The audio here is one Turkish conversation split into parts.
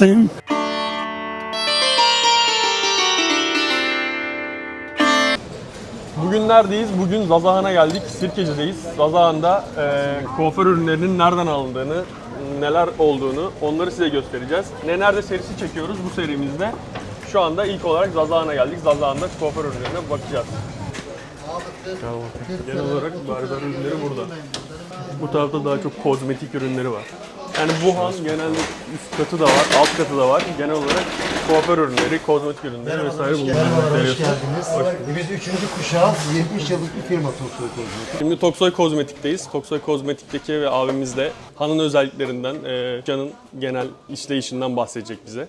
Taksim. Bugün neredeyiz? Bugün Zazahan'a geldik. Sirkeci'deyiz. Zazahan'da e, kuaför ürünlerinin nereden alındığını, neler olduğunu onları size göstereceğiz. Ne Nerede serisi çekiyoruz bu serimizde. Şu anda ilk olarak Zazahan'a geldik. Zazahan'da kuaför ürünlerine bakacağız. Genel olarak berber ürünleri burada. Bu tarafta daha çok kozmetik ürünleri var. Yani Wuhan genelde üst katı da var, alt katı da var. Genel olarak kuaför ürünleri, kozmetik ürünleri vesaire bulunuyor. Merhaba, hoş Görüyorsunuz. geldiniz. Biz üçüncü kuşağız. 70 yıllık bir firma Toksoy Kozmetik. Şimdi Toksoy Kozmetik'teyiz. Toksoy Kozmetik'teki ve abimiz de Han'ın özelliklerinden, e, Can'ın genel işleyişinden bahsedecek bize.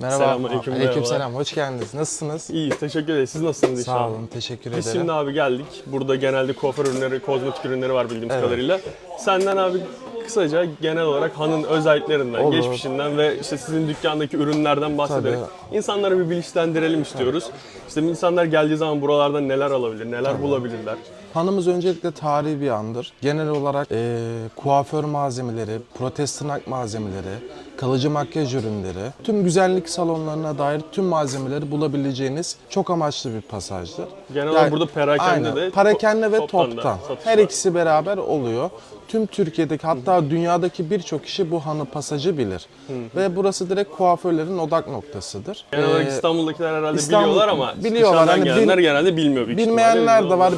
Merhaba. Selamünaleyküm, Aleyküm merhabalar. selam. Hoş geldiniz. Nasılsınız? İyi, teşekkür ederiz. Siz nasılsınız Sağ inşallah? olun. Teşekkür Biz ederim. şimdi abi geldik. Burada genelde kuaför ürünleri, kozmetik ürünleri var bildiğimiz Evet. kadarıyla. Senden abi kısaca genel olarak Han'ın özelliklerinden, Olur. geçmişinden ve işte sizin dükkandaki ürünlerden bahsederek insanları bir bilinçlendirelim istiyoruz. İşte insanlar geldiği zaman buralarda neler alabilir, neler bulabilirler. Hanımız öncelikle tarihi bir andır. Genel olarak eee, kuaför malzemeleri, protez tırnak malzemeleri, kalıcı makyaj ürünleri, tüm güzellik salonlarına dair tüm malzemeleri bulabileceğiniz çok amaçlı bir pasajdır. Genel olarak burada perakende aynen, de Perakende ve toptan da toptan. satış Her var. ikisi beraber oluyor. Tüm Türkiye'deki hatta dünyadaki birçok kişi bu hanı pasajı bilir. Ve burası direkt kuaförlerin odak noktasıdır. Genel olarak Eee, İstanbul'dakiler herhalde İstanbul- biliyorlar ama biliyorlar. dışarıdan Hani bil- gelenler genelde bilmiyor büyük Bilmeyenler ihtimalle. de var.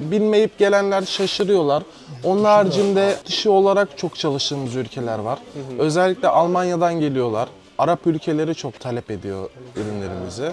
Bilmeyip gelenler şaşırıyorlar. Onun haricinde dışı olarak çok çalıştığımız ülkeler var. Özellikle Almanya'dan geliyorlar. Arap ülkeleri çok talep ediyor ürünlerimizi.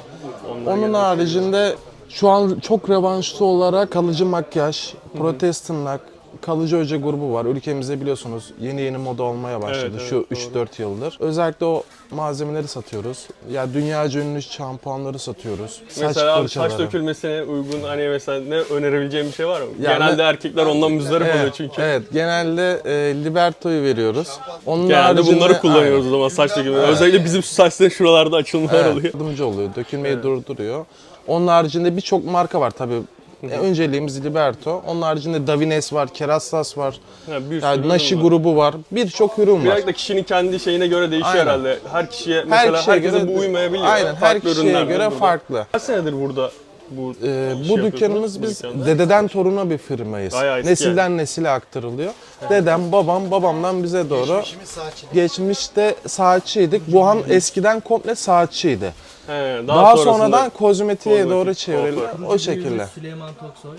Onun haricinde şu an çok revanşlı olarak kalıcı makyaj, protez tırnak, kalıcı öce grubu var. Ülkemizde biliyorsunuz yeni yeni moda olmaya başladı Evet, şu evet, 3-4 yıldır. Özellikle o malzemeleri satıyoruz. Ya dünyaca ünlü şampuanları satıyoruz. Mesela abi fırçaları. saç dökülmesine uygun hani mesela ne önerebileceğim bir şey var mı? Yani- Genelde erkekler ondan müzdarip oluyor Evet, çünkü. evet genelde e, Liberto'yu veriyoruz. Onun Genelde haricinde- bunları kullanıyoruz Aynen. o zaman saç dökülme. Özellikle bizim şu saçların şuralarda açılmalar Evet, oluyor. yardımcı oluyor, dökülmeyi durduruyor. Onun haricinde birçok marka var tabii. E, önceliğimiz Liberto. Onun haricinde Davines var, Kerastase var. Ha, bir sürü Yani ürün Nashi var. grubu var. Birçok ürün var. Birazcık da kişinin kendi şeyine göre değişiyor Aynen. herhalde. Her kişiye mesela kişiye herkese göre- bu uymayabiliyor. Aynen, her Farklı kişiye ürünler var göre burada. farklı. Kaç senedir burada bu Ee, bu yapıyorsunuz, dükkanımız bu biz dükkanda? dededen toruna bir firmayız. Bayağı eski Nesilden nesile aktarılıyor. Dedem, babam, babamdan bize doğru. Geçmişimiz. Geçmişte saatçiydik. Wuhan eskiden komple saatçiydi. He, Daha, sonrasında- sonradan kozmetiğe kozmetik, doğru çevrildi. kuaför. O şekilde. Süleyman Toksoy.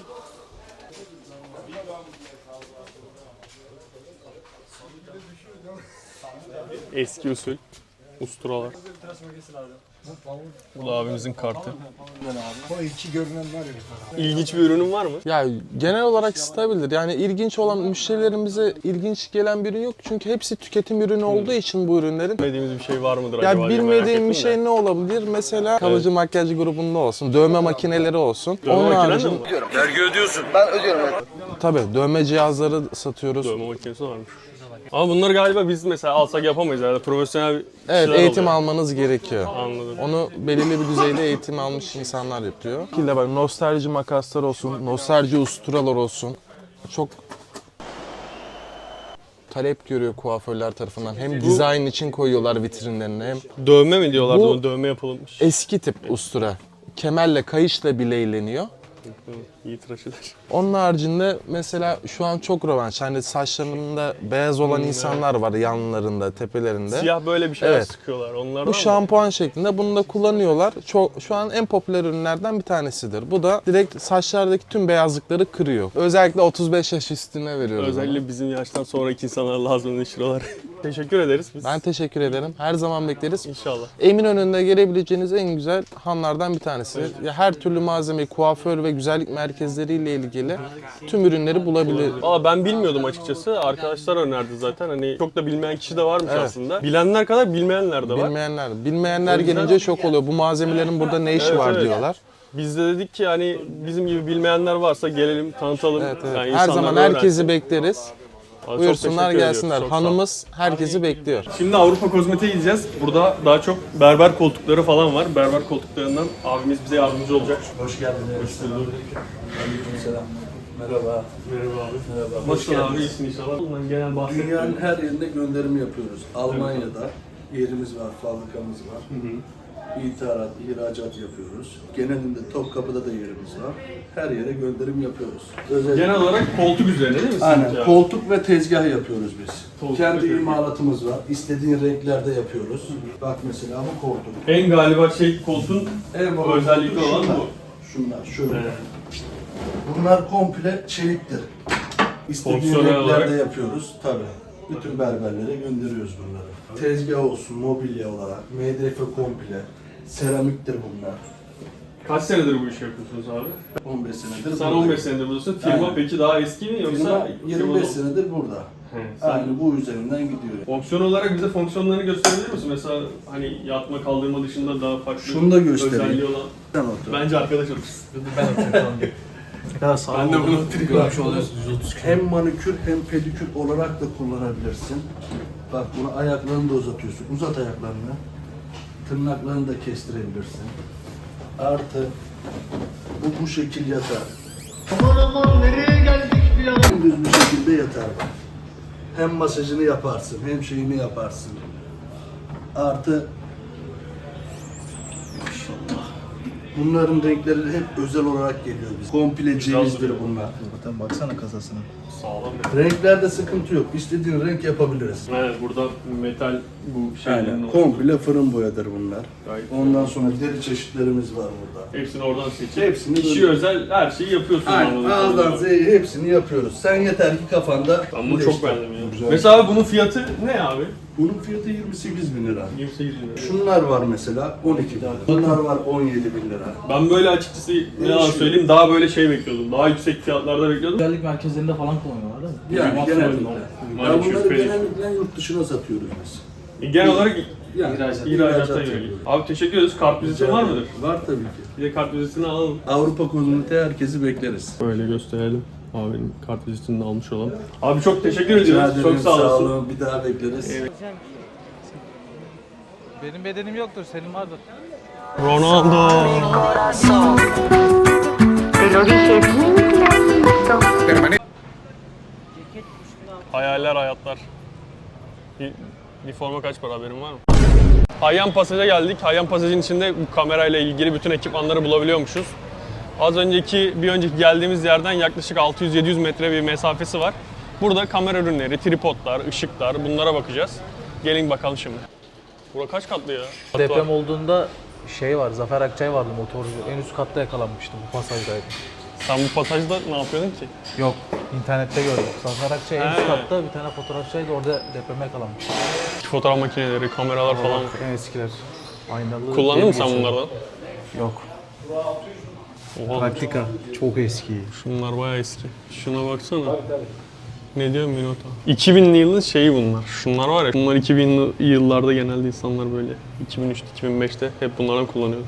Eski usul usturalar. Bu da abimizin kartı. O iki görünen var ya. İlginç bir ürünün var mı? Ya genel olarak stabildir. Yani ilginç olan müşterilerimize ilginç gelen bir ürün yok. Çünkü hepsi tüketim ürünü olduğu için bu ürünlerin. Bilmediğimiz bir şey var mıdır acaba? diye Ya merak bilmediğim ettim bir de. şey ne olabilir? Mesela kalıcı makyaj grubunda olsun, dövme makineleri olsun. Dövme Onun makinen de haricinde mi var? tabii dövme cihazları satıyoruz. Dövme makinesi varmış. Ama bunları galiba biz mesela alsak yapamayız herhalde. Profesyonel Evet, kişiler eğitim oluyor. almanız gerekiyor. Anladım. Onu belirli bir düzeyde eğitim almış insanlar yapıyor. Kille bak nostalji makaslar olsun, nostalji usturalar olsun. Çok talep görüyor kuaförler tarafından. Hem dizayn için koyuyorlar vitrinlerine hem Dövme mi diyorlardı Bu- ona? Dövme yapılmış. eski tip ustura. Kemerle, kayışla bileyleniyor. İyi tıraş eder. Onun haricinde mesela şu an çok rövanş. Hani saçlarında beyaz olan insanlar var yanlarında, tepelerinde. Siyah böyle bir şeyler Evet. sıkıyorlar. Onlardan Bu şampuan şeklinde bunu da kullanıyorlar. Çok şu an en popüler ürünlerden bir tanesidir. Bu da direkt saçlardaki tüm beyazlıkları kırıyor. Özellikle 35 yaş üstüne veriyoruz. Özellikle bizim yaştan sonraki insanlar lazım olan şuralar. Teşekkür ederiz biz. Ben teşekkür ederim. Her zaman bekleriz. İnşallah. Eminönü'nde gelebileceğiniz en güzel hanlardan bir tanesi. Ya her türlü malzemeyi, kuaför ve güzellik merkezleriyle ilgili tüm ürünleri bulabilir. Valla ben bilmiyordum açıkçası. Arkadaşlar önerdi zaten. Hani çok da bilmeyen kişi de varmış aslında. Bilenler kadar bilmeyenler de var. Bilmeyenler, bilmeyenler yüzden- gelince şok oluyor. Bu malzemelerin burada ne işi Evet, var evet. diyorlar. Biz de dedik ki hani bizim gibi bilmeyenler varsa gelelim tanıtalım. Evet, evet. Yani Her zaman da öğrensin. herkesi bekleriz. Çok Buyursunlar teşekkür ediyoruz, gelsinler. çok sağ ol. Hanımız herkesi bekliyor. Şimdi Avrupa Kozmetik'e gideceğiz. Burada daha çok berber koltukları falan var. Berber koltuklarından abimiz bize yardımcı olacak. Hoş geldiniz. Hoş bulduk. Aleykümselam. Merhaba. Merhaba abi. Merhaba. Hoş Nasılsın abi? geldiniz. İyisin inşallah. Bundan genel bahsetmiyorum. Dünyanın her yerine gönderimi yapıyoruz. Almanya'da, yerimiz var, fabrikamız var. İthalat, ihracat yapıyoruz. Genelinde Topkapı'da da yerimiz var. Her yere gönderim yapıyoruz. Özellikle Genel olarak koltuk üzerine değil mi? Aynen. sizinki abi? Koltuk ve tezgah yapıyoruz biz. Koltuk Kendi ve tezgah. imalatımız var. İstediğin renklerde yapıyoruz. Bak mesela bu koltuk. En galiba şey koltuğun En baba özellikli koltuk olan şunlar. bu. Şunlar şöyle. Bunlar komple çeliktir. İstediğin Fonksiyonel renklerde olarak. yapıyoruz tabi. Bütün berberlere gönderiyoruz bunları. Tezgah olsun, mobilya olarak, MDF komple, seramiktir bunlar. Kaç senedir bu işi yapıyorsunuz abi? 15 senedir Sen buradayım. 15 senedir buradasın. Firma Aynen. peki daha eski mi yoksa? Firma 25 firma- senedir burada. He, sen Aynı bu üzerinden gidiyor. Fonksiyon olarak bize fonksiyonlarını gösterebilir misin? Mesela hani yatma kaldırma dışında daha farklı Şunu da göstereyim. özelliği olan. Otur. Bence arkadaş otursun. Ya sağ Ben de olun. bunu oturayım. Görmüş oluyoruz 130 kilo. Hem manikür hem pedikür olarak da kullanabilirsin. Bak bunu ayaklarını da uzatıyorsun. Uzat ayaklarını. Tırnaklarını da kestirebilirsin. Artı bu bu şekil yatar. Aman aman nereye geldik bir an? Düz bir şekilde yatar bak. Hem masajını yaparsın hem şeyini yaparsın. Artı Bunların renkleri hep özel olarak geliyor biz. Komple cevizdir bunlar. Zaten baksana kasasına. Sağlam. Renklerde sıkıntı yok. İstediğin renk yapabiliriz. Evet burada metal bu şeylerin Aynen. olduğu- Komple fırın boyadır bunlar. Gayet Ondan sonra deri çeşitlerimiz var burada. Hepsini oradan seçip Hepsini kişi böyle- özel her şeyi yapıyorsun. Aynen. anladığım A'dan kadarıyla. Z'ye hepsini yapıyoruz. Sen yeter ki kafanda Ben bunu çok beğendim ya. Mesela abi bunun fiyatı ne abi? Bunun fiyatı 28 bin lira. 28 bin lira. Şunlar var mesela 12 bin lira. Bunlar var 17 bin lira. Ben böyle açıkçası ne yalan söyleyeyim daha böyle şey bekliyordum. Daha yüksek fiyatlarda bekliyordum. Güzellik merkezlerinde falan kullanıyorlar değil mi? Yani Master genellikle. Ya bunları genellikle yurt dışına satıyoruz biz. Genel olarak Yani İhracat. ihracata yönelik. Abi teşekkür ederiz. Kart vizitin var mıdır? Var tabii ki. Bir de kart vizitini alalım. Avrupa Kozmetik'te herkesi bekleriz. Böyle gösterelim. Abinin kart vizitini de almış olalım. Abi çok teşekkür Rica ediyoruz. ederim, Çok sağ olasın. olun. Bir daha bekleriz. Benim bedenim yoktur, senin vardır. Ronaldo. Hayaller hayatlar. Bir, bir forma kaç para haberin var mı? Hayyan Pasaj'a geldik. Hayyan Pasaj'ın içinde bu kamerayla ilgili bütün ekipmanları bulabiliyormuşuz. Az önceki, bir önceki geldiğimiz yerden yaklaşık 600-700 metre bir mesafesi var. Burada kamera ürünleri, tripodlar, ışıklar bunlara bakacağız. Gelin bakalım şimdi. Bura kaç katlı ya? Deprem olduğunda şey var, Zafer Akçay vardı motorcu. En üst katta yakalanmıştı bu pasajdaydı. Sen bu pasajda ne yapıyordun ki? Yok, internette gördüm. Zafer Akçay en He. üst katta bir tane fotoğrafçıydı orada depreme yakalanmıştı. Fotoğraf makineleri, kameralar falan. En eskiler. Aynalı. Kullandın mı sen geçiyor. bunlardan? Yok. Oha, Praktika. Çok eski. Şunlar bayağı eski. Şuna baksana. Ne diyor Minota? 2000'li yılın şeyi bunlar. Şunlar var ya, bunlar 2000'li yıllarda genelde insanlar böyle 2003'te, 2005'te hep bunlardan kullanıyordu.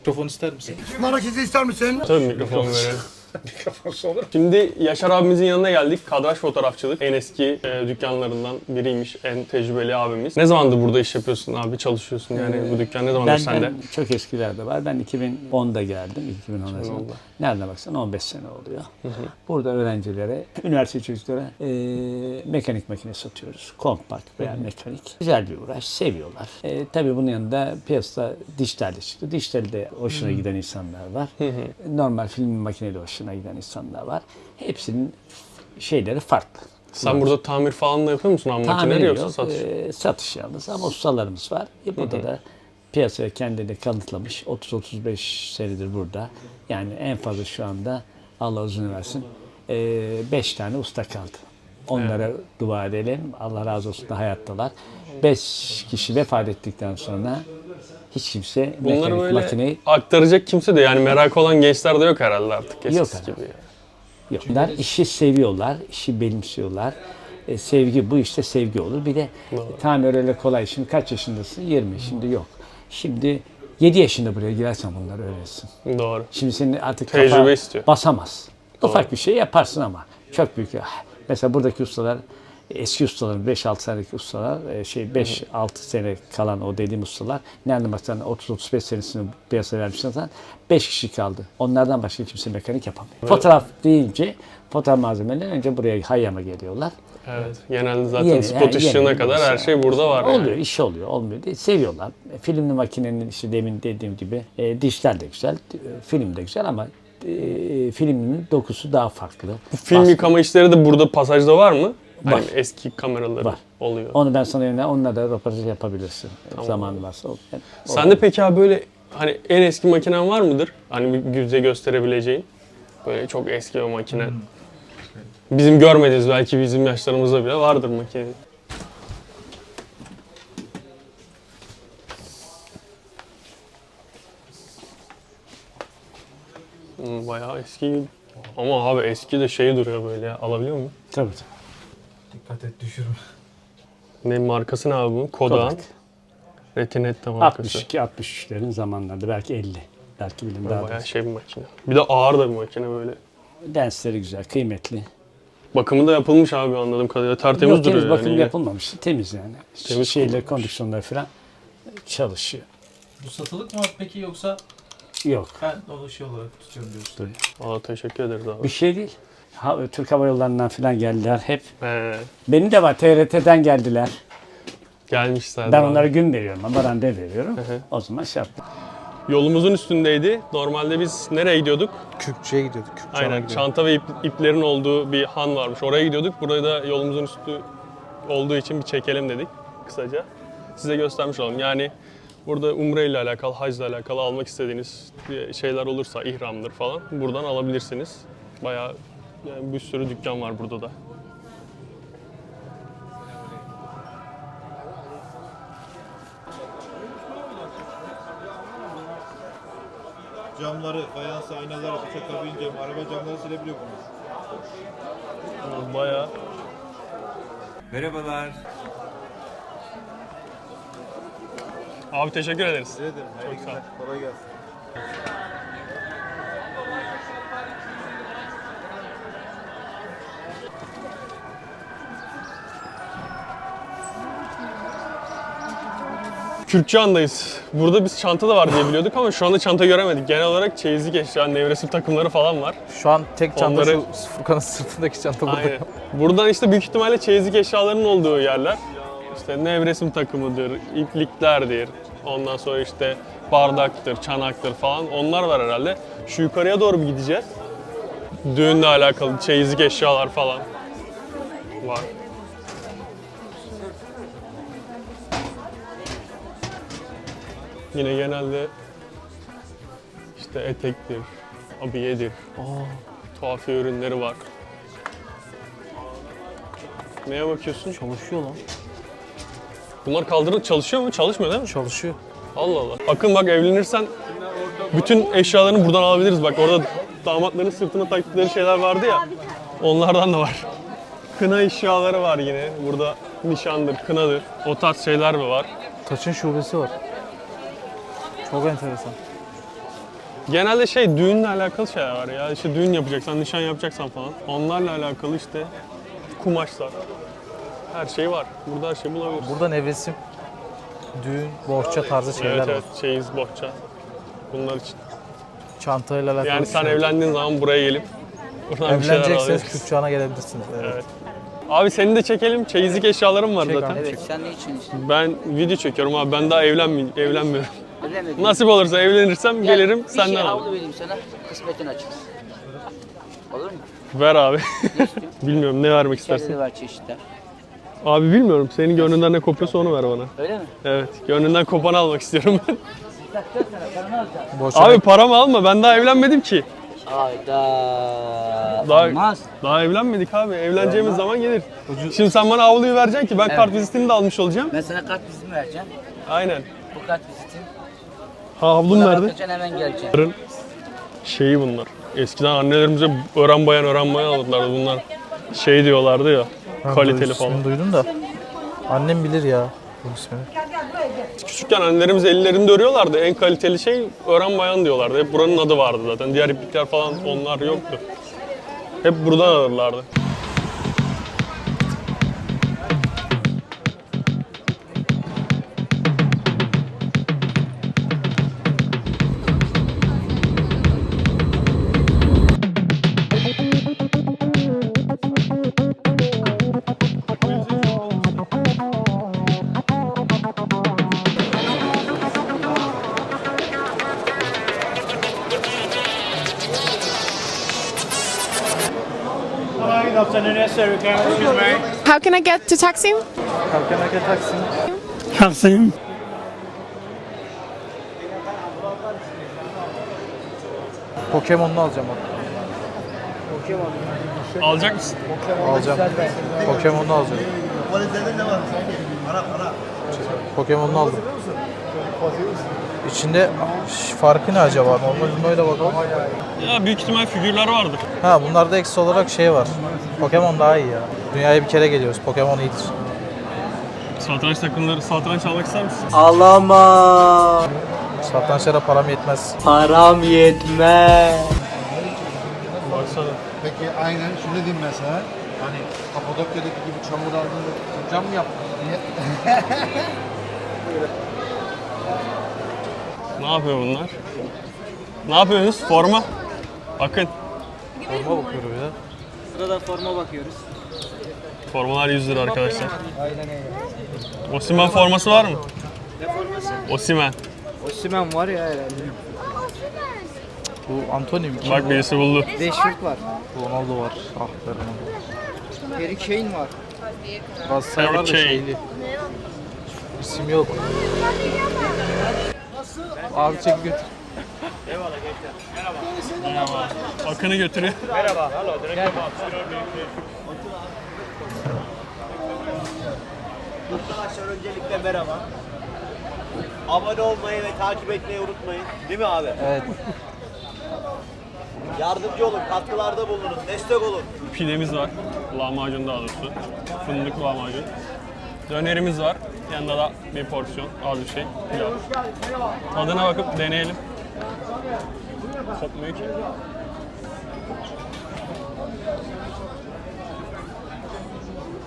Mikrofon ister misin? Marakesi ister misin? Tabii mikrofon verelim. Şimdi Yaşar abimizin yanına geldik. Kadraj fotoğrafçılık. En eski e, dükkanlarından biriymiş. En tecrübeli abimiz. Ne zamandır burada iş yapıyorsun abi? Çalışıyorsun yani bu dükkan ne zamandır Ben, sende? ben çok eskilerde var. Ben 2010'da geldim. 2010'da. sonra. oldu. Nereden baksan 15 sene oluyor. Burada öğrencilere, üniversite çocuklara e, mekanik makine satıyoruz. Kompakt veya mekanik. Güzel bir uğraş. Seviyorlar. E, tabii bunun yanında piyasada dijital de çıktı. Dijitalde hoşuna giden insanlar var. Normal film makineyle hoşuna giden insanlar var. Hepsinin şeyleri farklı. Sen burada tamir falan da yapıyor musun abi Tamiri makineleri yoksa yok, satış? e, satış yalnız ama ustalarımız var. E, burada da piyasaya kendini kanıtlamış. 30-35 senedir burada. Yani en fazla şu anda Allah uzun versin 5 tane usta kaldı. Onlara dua edelim. Allah razı olsun da hayattalar. 5 kişi vefat ettikten sonra hiç kimse Bunları mekanik böyle makineyi aktaracak kimse de yani merak olan gençler de yok herhalde artık eskisi Yok gibi. herhalde. Yok. Bunlar işi seviyorlar, işi benimsiyorlar. E, sevgi bu işte sevgi olur. Bir de tamir öyle kolay. Şimdi kaç yaşındasın? 20. Şimdi yok. Şimdi 7 yaşında buraya girersen bunları öğrenirsin. Doğru. Şimdi senin artık Tecrübe kafa istiyor. basamaz. Ufak bir şey yaparsın ama çok büyük. Mesela buradaki ustalar eski ustaların 5-6 senelik ustalar, e, şey 5-6 sene kalan o dediğim ustalar nerede baksan 30-35 senesini piyasaya vermişler zaten 5 kişi kaldı. Onlardan başka kimse mekanik yapamıyor. Fotoğraf deyince fotoğraf malzemeleri önce buraya Hayyam'a geliyorlar. Evet. Genelde zaten Yeni, spot yani ışığına yeni kadar her şey burada var. Oluyor, Yani. iş oluyor, olmuyor diye seviyorlar. E, Filmli makinenin işte demin dediğim gibi e, dijital de güzel, e, film de güzel ama e, filmin dokusu daha farklı. Film Bas- yıkama işleri de burada pasajda var mı? Hani Var. eski kameraları Var. oluyor. Onu ben sana yönlendireyim. Onunla da röportaj yapabilirsin. Zamanı varsa. O- yani- Sen de peki abi böyle hani en eski makinen var mıdır? Hani bir bize gösterebileceğin. Böyle çok eski bir makine. Bizim görmediğimiz belki bizim yaşlarımızda bile vardır makine. Hmm, Bayağı eski. Ama abi eski de şey duruyor böyle ya. Alabiliyor muyum? Tabii. Dikkat et düşürme. Ne markası ne abi bu? Kodak. Kodak. Retinetta markası. 62-63'lerin zamanlarında belki 50. Belki bilim daha Bayağı da. şey bir makine. Bir de ağır da bir makine böyle. Lensleri güzel, kıymetli. Bakımı da yapılmış abi anladığım kadarıyla. Tertemiz Yok duruyor yani. bakım yine. yapılmamış. Temiz yani. Temiz Şeyler, kullanılmış. kondisyonlar falan çalışıyor. Bu satılık mı peki yoksa Yok. ben onu şey olarak tutuyorum diyorsun. Aa, teşekkür ederiz abi. Bir şey değil. Ha, Türk Hava Yolları'ndan falan geldiler hep. Ee, Benim de var TRT'den geldiler. gelmişler. Ben abi. onlara gün veriyorum ama randevu veriyorum. O zaman şey yaptım. Yolumuzun üstündeydi. Normalde biz nereye gidiyorduk? Kürkçü'ye gidiyorduk. Kürkçü Aynen. Çanta ve ip- iplerin olduğu bir han varmış. Oraya gidiyorduk. Burayı da yolumuzun üstü olduğu için bir çekelim dedik kısaca. Size göstermiş olalım. Yani burada umre ile alakalı, hac ile alakalı almak istediğiniz şeyler olursa, ihramdır falan buradan alabilirsiniz. Bayağı yani bir sürü dükkan var burada da. Camları, fayans aynaları, bıçak kabin camı, araba camları silebiliyor bunlar. Bayağı Merhabalar. Abi teşekkür ederiz. Ne ederim? Çok sağ ol. Kolay gelsin. Kürkçühan'dayız. Burada biz çanta da var diye biliyorduk ama şu anda çanta göremedik. Genel olarak çeyizlik eşya, nevresim takımları falan var. Şu an tek çanta Onları- şu Furkan'ın sırtındaki çanta burada. Aynen. Buradan işte büyük ihtimalle çeyizlik eşyaların olduğu yerler. İşte nevresim takımıdır, ipliklerdir. Ondan sonra işte bardaktır, çanaktır falan. Onlar var herhalde. Şu yukarıya doğru bir gideceğiz. Düğünle alakalı çeyizlik eşyalar falan var. Yine genelde işte etektir, abiyedir, tuhafiye ürünleri var. Neye bakıyorsun? Çalışıyor lan. Bunlar kaldırıp çalışıyor mu? Çalışmıyor değil mi? Çalışıyor. Allah Allah. Akın bak evlenirsen bütün eşyalarını buradan alabiliriz. Bak orada damatların sırtına taktıkları şeyler vardı ya. Onlardan da var. Kına eşyaları var yine. Burada nişandır, kınadır. O tarz şeyler mi var? Taçın şubesi var. Çok enteresan. Genelde şey düğünle alakalı şeyler var ya. İşte düğün yapacaksan, nişan yapacaksan falan. Onlarla alakalı işte kumaşlar. Her şey var. Burada her şey bulabiliriz. Burada nevresim, düğün, bohça tarzı şeyler evet var. evet, çeyiz, bohça. Bunlar için. Çantayla alakalı Yani sen şey. evlendiğin zaman buraya gelip buradan bir şeyler Evlenecekseniz alabilirsin. Kürkçühan'a gelebilirsiniz. Evet. Evet. Abi seni de çekelim. Çeyizlik eşyalarım var Çek zaten. abi. Evet sen ne için? Ben video çekiyorum abi. Ben daha evlenmi evlenmedim. Bilemedim. Nasip olursa evlenirsem Gel, gelirim bir senden şey alırım. havlu vereyim sana. Kısmetin açılsın. Olur mu? Ver abi. Ne istiyorsun? bilmiyorum ne vermek İçeride istersin. de var çeşitler. Abi bilmiyorum. Senin gönlünden ne kopuyorsa onu ver bana. Öyle mi? Evet. Gönlünden kopanı almak istiyorum ben. Abi paramı alma. Ben daha evlenmedim ki. Hayda. Daha, Olmaz. daha evlenmedik abi. Evleneceğimiz zaman gelir. Şimdi sen bana avluyu vereceksin ki ben kart vizitini de almış olacağım. Ben sana kart vizitimi vereceğim. Aynen. Bu kart vizitin. Ha avlum Buna nerede? bakacaksın hemen geleceksin. Bunların şeyi bunlar. Eskiden annelerimize öğren bayan öğren bayan alırlardı bunlar. Şey diyorlardı ya. Ben kaliteli falan. ismini duydum da. Annem bilir ya bu ismini. Küçükken annelerimiz ellerinde örüyorlardı. En kaliteli şey öğren bayan diyorlardı. Hep buranın adı vardı zaten. Diğer iplikler falan onlar yoktu. Hep buradan alırlardı. How can I get to Taksim? Pokemon'unu alacağım bak. Alacak mısın? Alacağım. Pokemon'unu alacağım. Pokemon'unu aldım. İçinde farkı ne acaba? Normal böyle bakalım. Ya büyük ihtimal figürler vardır. Ha bunlarda eksi olarak şey var. Pokemon daha iyi ya. Dünyaya bir kere geliyoruz. Pokemon iyidir. Satranç takımları satranç almak ister misin? Alama. Satrançlara param yetmez. Param yetmez. Baksana. Peki aynen şunu diyeyim mesela. Hani Kapadokya'daki gibi çamur aldığında cam mı yaptın? Ne yapıyor bunlar? Ne yapıyorsunuz? Forma. Bakın. Forma bakıyorum ya. Burada forma bakıyoruz. Formalar 100 lira arkadaşlar. Osimen forması var mı? Ne forması? Osimen. Osimhen var ya herhalde. Bu Anthony mi? Bak birisi buldu. Rashford var. Ronaldo var. Ah be Ronaldo. Harry Kane var. Galatasaray var da şeyli. İsim yok. Abi çek götür. Akın'ı götürüyor. Arkadaşlar öncelikle merhaba. Abone olmayı ve takip etmeyi unutmayın. Değil mi abi? Evet. Yardımcı olun, katkılarda bulunun, destek olun. Pidemiz var. Lahmacun daha doğrusu. Fındık lahmacun. Dönerimiz var. Yanında da bir porsiyon, az bir şey. Pilav. Tadına bakıp deneyelim. Kopmuyor ki.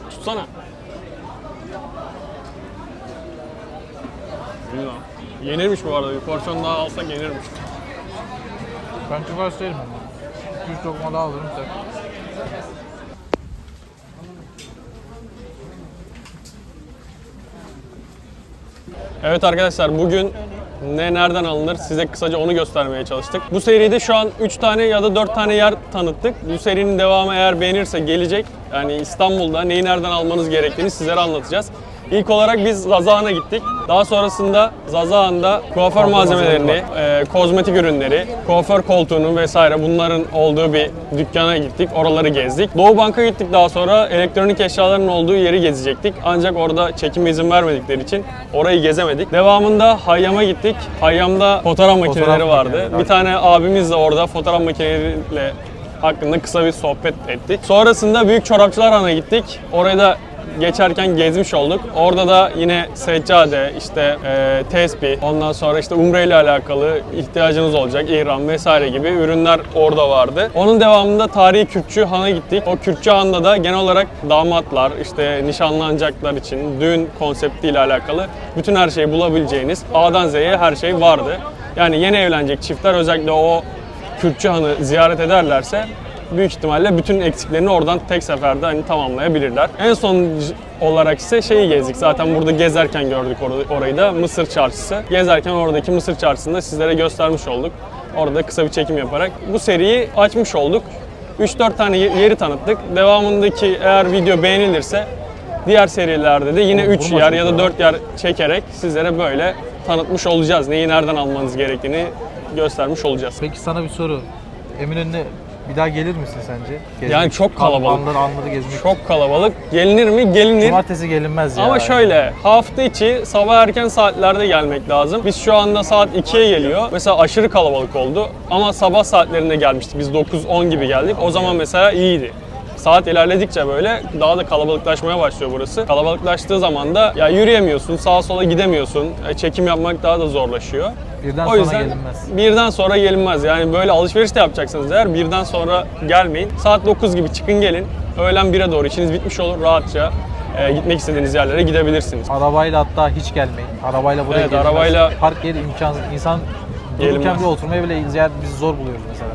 Tutsana. Lan. Yenirmiş bu arada. Bir porsiyon daha alsak yenirmiş. Ben çok ama. 200 lokma daha alırım tek. Evet arkadaşlar bugün ne nereden alınır size kısaca onu göstermeye çalıştık. Bu seride şu an 3 tane ya da 4 tane yer tanıttık. Bu serinin devamı eğer beğenirse gelecek. Yani İstanbul'da neyi nereden almanız gerektiğini sizlere anlatacağız. İlk olarak biz Zazahan'a gittik. Daha sonrasında Zazahan'da kuaför malzemelerini, e, kozmetik ürünleri, kuaför koltuğunu vesaire bunların olduğu bir dükkana gittik. Oraları gezdik. Doğu Bank'a gittik daha sonra elektronik eşyaların olduğu yeri gezecektik. Ancak orada çekime izin vermedikleri için orayı gezemedik. Devamında Hayyam'a gittik. Hayyam'da fotoğraf makineleri vardı. makineleri, Bir tane abimiz de orada fotoğraf makineleriyle hakkında kısa bir sohbet ettik. Sonrasında Büyük Çorapçılar Han'a gittik. Orayı da geçerken gezmiş olduk. Orada da yine seccade, işte e, tesbih, ondan sonra işte umre ile alakalı ihtiyacınız olacak ihram vesaire gibi ürünler orada vardı. Onun devamında tarihi Kürkçü Han'a gittik. O Kürkçü Han'da da genel olarak damatlar, işte nişanlanacaklar için düğün konseptiyle alakalı bütün her şeyi bulabileceğiniz A'dan Z'ye her şey vardı. Yani yeni evlenecek çiftler özellikle o Kürkçü Han'ı ziyaret ederlerse büyük ihtimalle bütün eksiklerini oradan tek seferde hani tamamlayabilirler. En son olarak ise şeyi gezdik. Zaten burada gezerken gördük or- orayı da Mısır Çarşısı. Gezerken oradaki Mısır Çarşısı'nda sizlere göstermiş olduk. Orada kısa bir çekim yaparak bu seriyi açmış olduk. 3-4 tane ye- yeri tanıttık. Devamındaki eğer video beğenilirse diğer serilerde de yine 3 yer ya da 4 yer çekerek sizlere böyle tanıtmış olacağız. Neyi nereden almanız gerektiğini göstermiş olacağız. Peki sana bir soru. Eminönü'ne bir daha gelir misin sence? Gezmek Yani çok kalabalık. Anları anları gezmek. Çok kalabalık. Gelinir mi? Gelinir. Cumartesi gelinmez ya. Ama şöyle hafta içi sabah erken saatlerde gelmek lazım. Biz şu anda saat 2'ye geliyor. Mesela aşırı kalabalık oldu. Ama sabah saatlerinde gelmiştik. Biz 9-10 gibi geldik. O zaman mesela iyiydi. Saat ilerledikçe böyle daha da kalabalıklaşmaya başlıyor burası. Kalabalıklaştığı zaman da ya yürüyemiyorsun, sağa sola gidemiyorsun. E, Çekim yapmak daha da zorlaşıyor. Birden o sonra yüzden gelinmez. birden sonra gelinmez. Yani böyle alışveriş de yapacaksınız eğer birden sonra gelmeyin. Saat 9 gibi çıkın gelin. Öğlen 1'e doğru işiniz bitmiş olur. Rahatça e, gitmek istediğiniz yerlere gidebilirsiniz. Arabayla hatta hiç gelmeyin. Arabayla buraya Evet, gelinmez. arabayla- Park yeri imkansız. İnsan Gelinmez. dururken bile oturmaya bile ziyaret biz zor buluyoruz mesela.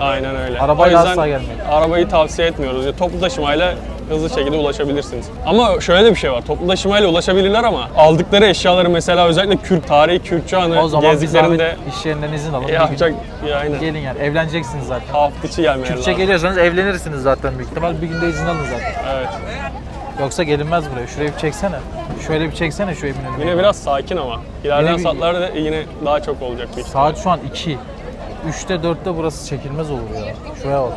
Aynen öyle. Arabayla O yüzden asla gelmeyin. Arabayı tavsiye etmiyoruz. Yani toplu taşımayla hızlı şekilde ulaşabilirsiniz. Ama şöyle de bir şey var. Toplu taşımayla ulaşabilirler ama aldıkları eşyaları mesela özellikle Kürk, tarihi Kürk çağını O zaman gezdiklerinde zahmet iş yerinden izin alın. yapacak ya aynen. Gelin yani evleneceksiniz zaten. Hafta içi gelmeyen Kürtçe lazım. geliyorsanız evlenirsiniz zaten büyük ihtimal. Bir günde izin alın zaten. Evet. Yoksa gelinmez buraya. Şurayı bir çeksene. Şöyle bir çeksene şu Eminönü'nü. Yine biraz sakin ama. İlerleyen Yine bir- saatlerde yine daha çok olacak bir Saat şu an 2. 3'te 4'te burası çekilmez olur ya. Şuraya bak.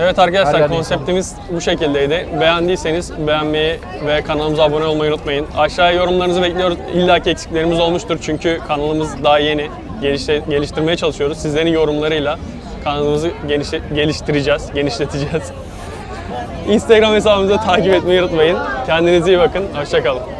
Evet Her arkadaşlar yerde konseptimiz bu şekildeydi. Beğendiyseniz beğenmeyi ve kanalımıza abone olmayı unutmayın. Aşağıya yorumlarınızı bekliyoruz. İlla ki eksiklerimiz olmuştur çünkü kanalımız daha yeni. Gelişte, geliştirmeye çalışıyoruz. Sizlerin yorumlarıyla kanalımızı genişle, geliştireceğiz, genişleteceğiz. Instagram hesabımızı takip etmeyi unutmayın. Kendinize iyi bakın. Hoşçakalın.